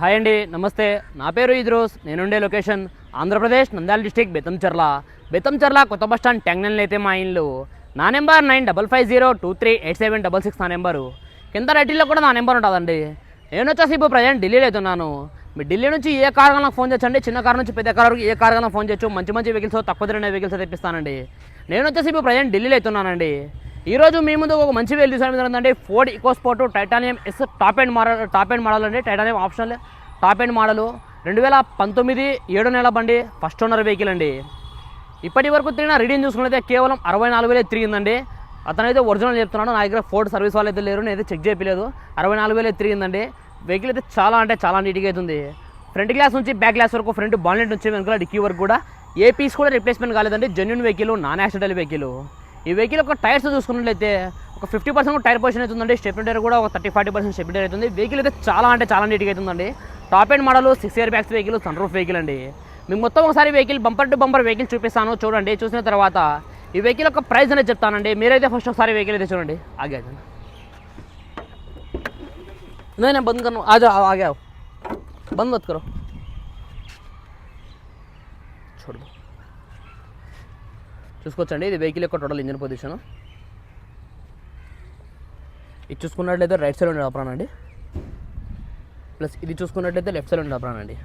Hi అండి నమస్తే. నా పేరు ఇద్రోస్ నేనుండే లొకేషన్ ఆంధ్రప్రదేశ్ నంద్యాల డిస్టిక్ బెతంచర్ల బెతంచర్ల కొత్త బస్ స్టాండ్ ట్యాంగ్నల్ అయితే మా ఇల్లు. నా number nine double five zero two three eight seven double six నా నెంబరు. కింద రైటిల్లో కూడా నా నెంబర్ ఉంటుందండి. నేను వచ్చేసి ఇప్పుడు ప్రజెంట్ ఢిల్లీలో అవుతున్నాను. మీరు ఢిల్లీ నుంచి ఏ కార్ నాకు ఫోన్ చేయొచ్చండి చిన్న కార్ నుంచి పెద్ద కార్ వరకు ఏ కార్ ఫోన్ చేయొచ్చు. మంచి మంచి వెహికల్స్ తక్కువ తిరిగిన వెహికల్స్ తెప్పిస్తానండి. నేను వచ్చేసి ఇప్పుడు ప్రజెంట్ ఢిల్లీలో అవుతున్నానండి. ఈరోజు మీ ముందు ఒక మంచి వెహికల్ తీసుకోవడం ఏంటంటే Ford EcoSport titanium S top end model top end model అండి titanium optional top end model రెండు వేల పంతొమ్మిది ఏడు నెలల బండి ఫస్ట్ ఓనర్ వెహికల్ అండి. ఇప్పటి వరకు తిరిగిన రీడింగ్ చూసుకున్నైతే కేవలం అరవై నాలుగు వేలే తిరిగిందండి. అతనైతే ఒరిజినల్ చెప్తున్నాడు. నా దగ్గర ఫోర్డ్ సర్వీస్ వాళ్ళు అయితే లేరు నేనైతే చెక్ చేయలేదు. అరవై నాలుగు వేలే తిరిగిందండి. వెహికల్ అయితే చాలా అంటే చాలా నీట్గా అవుతుంది. ఫ్రంట్ గ్లాస్ నుంచి బ్యాక్ గ్లాస్ వరకు ఫ్రంట్ బాన్లెట్ నుంచి వెనుకల డిక్కీ వరకు కూడా. ఏ పీస్ కూడా రిప్లేస్మెంట్ కాలేదండి. Genuine vehicle non accidental vehicle ఈ వెహికల్ ఒక టైర్స్ చూసుకున్నట్లయితే ఒక ఫిఫ్టీ పర్సెంట్ టైర్ పొజిషన్ అవుతుందండి. స్టెప్ టైర్ కూడా ఒక thirty forty percent step tyre అవుతుంది. వెహికల్ అయితే చాలా అంటే చాలా నీట్గా అవుతుందండి. Top end model six year backs vehicle sun roof vehicle అండి. మీకు మొత్తం ఒకసారి vehicle bumper to bumper vehicle చూపిస్తాను. చూడండి చూసిన తర్వాత ఈ వెహికల్ యొక్క ప్రైస్ అనేది చెప్తానండి. మీరైతే ఫస్ట్ ఒకసారి వెహికల్ అయితే చూడండి. ఆగా నేను బంద్ కను ఆజా ఆగా బంద్ మత్ కరో చూడు. చూసుకోవచ్చండి ఇది వెహికల్ యొక్క టోటల్ ఇంజిన్ పొజిషన్ ఇది చూసుకున్నట్లయితే రైట్ సైడ్ ఉండే ఆపరాన్ అండి. ప్లస్ ఇది చూసుకున్నట్లయితే లెఫ్ట్ సైడ్ ఉండే ఆపరాన్ అండి.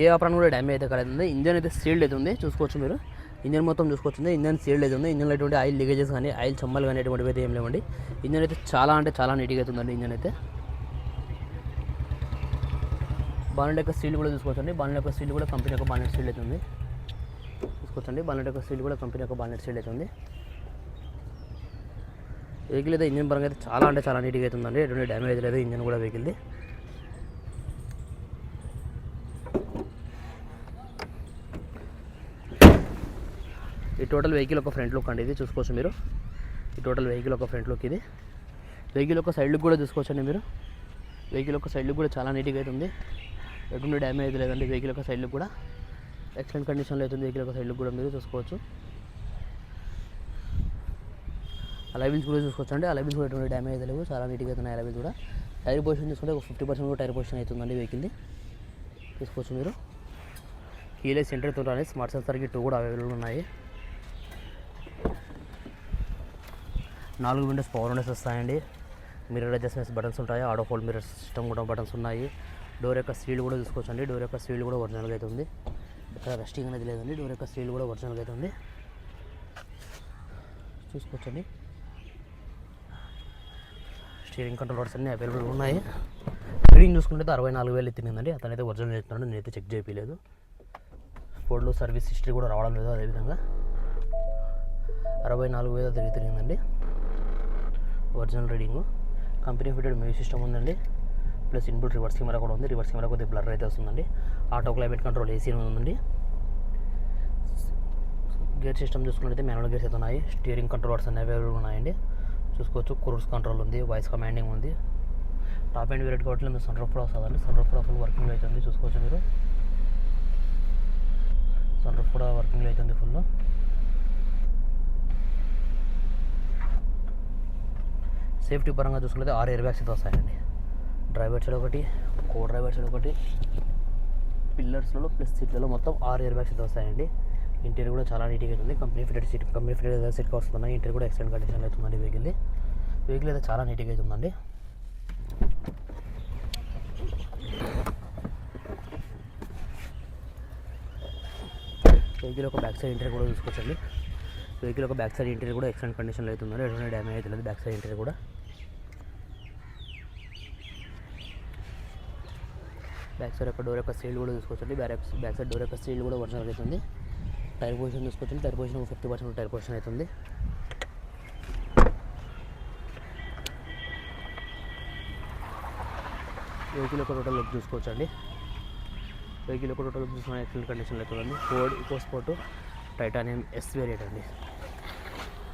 ఏ ఆపరాన్ కూడా డ్యామేజ్ అయితే కలదు ఇంజన్ అయితే సీల్డ్ అయితే ఉంది. చూసుకోవచ్చు మీరు. ఇంజన్ మొత్తం చూసుకోవచ్చు ఇంజన్ సీల్డ్ అయితే ఉంది. ఇంజన్లో ఎటువంటి ఆయిల్ లీకేజెస్ కానీ ఆయిల్ చమ్మలు కానీ ఎటువంటివి అయితే ఏం లేవండి. ఇంజన్ అయితే చాలా అంటే చాలా నీట్గా అవుతుందండి ఇంజన్ అయితే. బానెట్ యొక్క సీల్ కూడా చూసుకోవచ్చండి. బానెట్ యొక్క సీల్డ్ కూడా కంపెనీ యొక్క బానెట్ సీల్ అవుతుంది చూసుకోవచ్చండి బాలెట్ యొక్క సీల్ కూడా కంపెనీ యొక్క బాలెట్ సీల్ ఉంది వెహికల్ అయితే ఇంజిన్ పరంగా అయితే చాలా అంటే చాలా నీట్గా అవుతుందండి ఎటువంటి డ్యామేజ్ లేదు. ఇంజన్ కూడా వెహికల్ది ఈ టోటల్ వెహికల్ ఒక ఫ్రంట్ లుక్ అండి ఇది. చూసుకోవచ్చు మీరు. ఈ టోటల్ వెహికల్ ఒక ఫ్రంట్ లుక్ ఇది. వెహికల్ ఒక సైడ్ లుక్ కూడా చూసుకోవచ్చండి మీరు. వెహికల్ ఒక సైడ్ లుక్ కూడా చాలా నీట్గా అవుతుంది ఎటువంటి డ్యామేజ్ లేదండి. వెహికల్ ఒక సైడ్ లుక్ కూడా. ఎక్సలెంట్ కండిషన్లో అవుతుంది వెహికల్ ఒక సైడ్లో కూడా మీరు చూసుకోవచ్చు. అలైబిల్స్ కూడా చూసుకోవచ్చు అండి అలైబిల్స్ కూడా ఎటువంటి డ్యామేజ్ లేవు. చాలా నీట్గా అవుతున్నాయి అలైబిల్స్ కూడా. టైర్ పొజిషన్ చూసుకుంటే ఒక ఫిఫ్టీ పర్సెంట్ కూడా టైర్ పొజిషన్ అవుతుందండి వెహికల్ది చూసుకోవచ్చు మీరు. కీలెస్ సెంటర్ తోటి స్మార్ట్ సెన్సార్ టూ కూడా అవైలబుల్ ఉన్నాయి. నాలుగు విండోస్ పవర్ విండోస్ వస్తాయండి. మిర్రర్ అడ్జస్ట్మెంట్స్ బటన్స్ ఉంటాయి. ఆటో ఫోల్డ్ మిర్రర్ సిస్టమ్ కూడా బటన్స్ ఉన్నాయి. డోర్ యొక్క సీల్ కూడా చూసుకోవచ్చు అండి డోర్ యొక్క సీల్ కూడా ఒరిజినల్గా అయితే ఉంది. ఇక్కడ రెస్టింగ్ అనేది లేదండి. డోర్ యొక్క సీల్ కూడా ఒరిజినల్గా అయితే ఉంది. చూసుకోవచ్చండి. స్టీరింగ్ కంట్రోలర్స్ అన్నీ అవైలబుల్ ఉన్నాయి. రీడింగ్ చూసుకుంటే అరవై నాలుగు వేలు తిరిగిందండి అతనైతే ఒరిజినల్ చెప్తున్నాడు నేనైతే చెక్ చేయలేదు. ఫోర్డ్లో సర్వీస్ హిస్టరీ కూడా రావడం లేదు అదేవిధంగా. అరవై నాలుగు వేలు తిరిగి తిరిగిందండి. Original reading company fitted music system ఉందండి. ప్లస్ ఇన్బుల్ రివర్స్ కెమెరా కూడా ఉంది. రివర్స్ కెమెరా కొద్దిగా బ్లర్ అయితే వస్తుందండి. ఆటో క్లైమేట్ కంట్రోల్ ఏసీ ఉందండి. గేర్ సిస్టమ్ చూసుకున్నట్లయితే మ్యానువల్ గేర్స్ అయితే ఉన్నాయి. స్టీరింగ్ కంట్రోలర్స్ అన్ని అవైలబుల్ ఉన్నాయండి. చూసుకోవచ్చు. క్రూస్ కంట్రోల్ ఉంది. వాయిస్ కమాండింగ్ ఉంది. టాప్ అండ్ వేరేట్ కాబట్టి మీరు సన్ రూఫ్ కూడా వస్తుందండి సన్ రూఫ్ కూడా ఫుల్ వర్కింగ్ అవుతుంది చూసుకోవచ్చు మీరు. సన్ రూఫ్ కూడా వర్కింగ్ అవుతుంది ఫుల్. సేఫ్టీ పరంగా చూసుకుంటే ఆరు ఎయిర్ బ్యాగ్స్ అయితే వస్తాయండి. డ్రైవర్ సైడ్ ఒకటి కో డ్రైవర్ సైడ్ ఒకటి పిల్లర్స్లలో ప్లస్ సీట్లలో మొత్తం ఆరు ఇయర్ బ్యాగ్స్ అయితే వస్తాయండి. ఇంటీరియర్ కూడా చాలా నీట్గా అవుతుంది company fitted seat company fitted seat covers ఉన్నాయి ఇంటీరియర్ కూడా ఎక్సలెంట్ కండిషన్లో అవుతుందండి వెహికల్ వెహికల్ అయితే చాలా నీట్గా అవుతుందండి వెహికల్ ఒక బ్యాక్ సైడ్ ఇంటీరియర్ కూడా చూసుకోవచ్చండి. వెహికల్ ఒక బ్యాక్ సైడ్ ఇంటీరియర్ కూడా ఎక్సలెంట్ కండిషన్లో అవుతుందండి ఎటువంటి డ్యామేజ్ అయితే లేదు. బ్యాక్ సైడ్ ఇంటీరియర్ కూడా. బ్యాక్ సైడ్ యొక్క డోర్ యొక్క సీల్ కూడా చూసుకోవచ్చండి బ్యాక్ బ్యాక్ సైడ్ డోర్ యొక్క సీల్ కూడా ఒరిజినల్ అవుతుంది టైర్ పొజిషన్ చూసుకోవచ్చు tyre position fifty percent tyre position అవుతుంది. వెహికల్ యొక్క టోటల్ లుక్ చూసుకోవచ్చండి. వెహికల్ యొక్క టోటల్ లుక్ చూసుకున్న ఎక్సలెంట్ కండిషన్లో అవుతుందండి Ford EcoSport Titanium S variant అండి.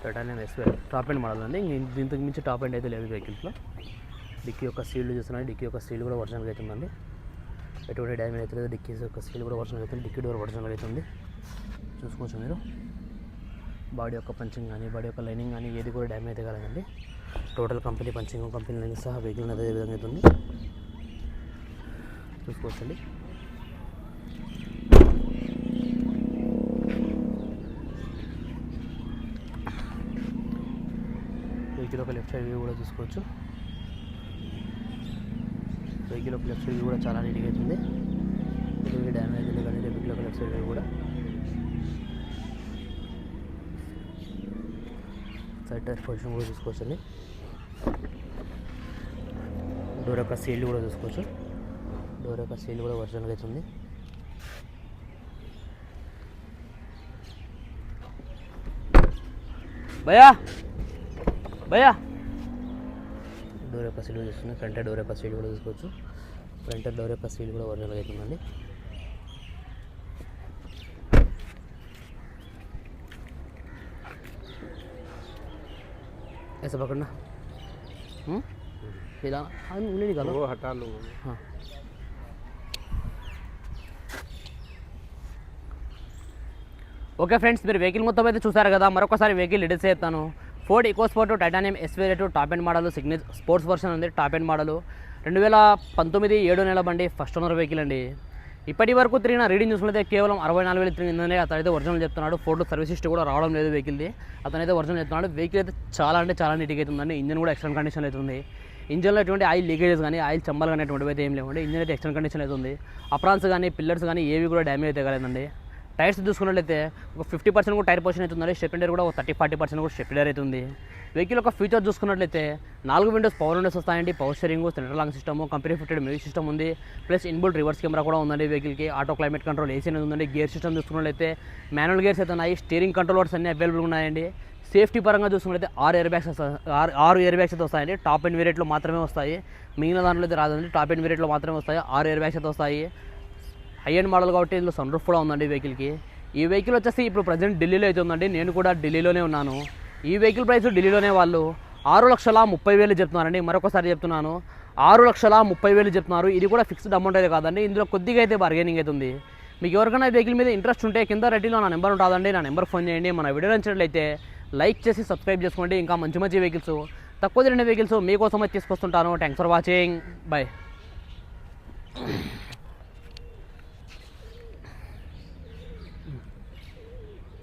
Titanium S variant. Top end model అండి. ఇంక దీంతో మించి టాప్ ఎండ్ అయితే లేదు వెహికల్స్లో. డిక్కీ యొక్క సీల్ చూస్తున్నాయి డిక్కీ యొక్క సీల్ కూడా ఒరిజినల్గా అవుతుందండి ఎటువంటి డ్యామేజ్ అవుతుంది డిక్కీ యొక్క సీల్ కూడా ఒరిజినల్ అవుతుంది డిక్కీ డోర్ ఒరిజినల్ అవుతుంది. చూసుకోవచ్చు మీరు. బాడీ యొక్క పంచింగ్ కానీ బాడీ యొక్క లైనింగ్ కానీ ఏది కూడా డ్యామేజ్ అయితే కాలేదండి. Total company punching company lining సహా వెహికల్ అదే విధంగా అవుతుంది? చూసుకోవచ్చండి. వెహికల్ ఒక లెఫ్ట్ సైడ్ వ్యూ కూడా చూసుకోవచ్చు. వెహికల్ ఒక లెఫ్ట్ సైడ్ కూడా చాలా నీట్గా అవుతుంది. ఎటువంటి డ్యామేజ్ లేదు కానీ వెహికల్ ఒక లెఫ్ట్ సైడ్ కూడా. సైడ్ టైర్ పొజిషన్ కూడా చూసుకోవచ్చండి. డోర్ యొక్క సీల్ కూడా చూసుకోవచ్చు. డోర్ యొక్క సీల్ కూడా ఒరిజినల్గా అవుతుంది. భయా భయా డోర్ యొక్క సీల్ చూస్తుంది ఫ్రంట్ డోర్ యొక్క సీల్ కూడా చూసుకోవచ్చు ఫ్రంట్ డోర్ యొక్క సీల్ కూడా ఒరిజినల్గా అవుతుందండి ऐसा पकड़ना हम्म हिलाना हाँ उंगली निकालो वो हटा लो हाँ ఓకే ఫ్రెండ్స్ మీరు వెహికల్ మొత్తం అయితే చూసారు కదా మరొకసారి వెహికల్ డీటెయిల్స్ చేస్తాను Ford EcoSport Titanium Titanium S variant top end model signature sports version ఉంది టాప్ ఎండ్ మోడల్. రెండు వేల పంతొమ్మిది ఏడు నెల బండి ఫస్ట్ ఓనర్ వెహికల్ అండి. ఇప్పటి వరకు తిరిగిన రీడింగ్ చూసుకుంటే కేవలం అరవై నాలుగు వేలు తిరిగిందని అతనైతే ఒరిజినల్ చెప్తున్నాడు. ఫోర్డ్ సర్వీస్ హిస్టరీ కూడా రావడం లేదు వెహికల్ది. అతనైతే ఒరిజినల్ చెప్తున్నాడు. వెహికల్ అయితే చాలా అంటే చాలా నీట్గా అవుతుందండి ఇంజన్ కూడా ఎక్స్టర్నల్ కండిషన్ అవుతుంది ఇంజన్లో ఎటువంటి ఆయిల్ లీకేజెస్ కానీ ఆయిల్ చంబలు కానీ అటువంటివి అయితే ఏం లేవండి. ఇంజన్ అయితే ఎక్స్టర్నల్ కండిషన్ అవుతుంది అప్రాన్స్ కానీ పిల్లర్స్ కానీ ఏవి కూడా డ్యామేజ్ అయితే కాలేదండి. టైర్స్ చూసుకున్నట్లయితే ఒక ఫిఫ్టీ పర్సెంట్ కూడా టైర్ పొజిషన్ అవుతుంది స్టెప్లెండర్ కూడా ఒక థర్టీ ఫార్టీ పర్సెంట్ కూడా స్టెప్లెండర్ అవుతుంది. వెహికల్ యొక్క ఫీచర్ చూసుకున్నట్లయితే నాలుగు విండోస్ పవర్ విండోస్ వస్తాయండి. Power steering central lock system company fitted music system ఉంది. ప్లస్ ఇన్బుల్ రివర్స్ కెమెరా కూడా ఉందండి వెహికల్కి. ఆటో క్లైమేట్ కంట్రోల్ ఏసీ అనేది ఉందండి. గేర్ సిస్టమ్ చూసుకున్నట్లయితే మాన్యువల్ గేర్స్ అయితే ఉన్నాయి. స్టీరింగ్ కంట్రోలర్స్ అన్ని అవైలబుల్ ఉన్నాయండి. సేఫ్టీ పరంగా చూసుకున్నట్లయితే ఆరు ఇయర్ బ్యాగ్స్ వస్తాయి ఆరు ఆరు ఎయిర్ బ్యాగ్స్ అయితే వస్తాయండి. టాప్ అండ్ వేరియట్లో మాత్రమే వస్తాయి. మిగిలిన దాంట్లో అయితే రాదండి. టాప్ అండ్ వేరియట్లో మాత్రమే వస్తాయి. ఆరు ఎయిర్ బ్యాగ్స్ అయితే వస్తాయి. హై అండ్ మోడల్ కాబట్టి ఇందులో సన్ రూఫ్ కూడా ఉందండి ఈ వెహికల్కి ఈ వెహికల్ వచ్చేసి ఇప్పుడు ప్రజెంట్ ఢిల్లీలో అయితే ఉందండి. నేను కూడా ఢిల్లీలోనే ఉన్నాను. ఈ వెహికల్ ప్రైస్ ఢిల్లీలోనే వాళ్ళు ఆరు లక్షల ముప్పై వేలు చెప్తున్నారండి. మరొకసారి చెప్తున్నాను. ఆరు లక్షల ముప్పై వేలు చెప్తున్నారు. ఇది కూడా ఫిక్స్డ్ అమౌంట్ అయితే కాదండి. ఇందులో కొద్దిగా అయితే బార్గెనింగ్ అవుతుంది మీకు ఎవరికైనా వెహికల్ మీద ఇంట్రెస్ట్ ఉంటే కింద రెడ్డిలో నా నెంబర్ ఉంటుందండి. నా నెంబర్ ఫోన్ చేయండి. మన వీడియో నచ్చినట్లయితే లైక్ చేసి సబ్స్క్రైబ్ చేసుకోండి. ఇంకా మంచి మంచి వెహికల్స్ తక్కువ తిరిగిన వెహికల్స్ మీకోసం వచ్చి తీసుకొస్తుంటాను. Thanks for watching bye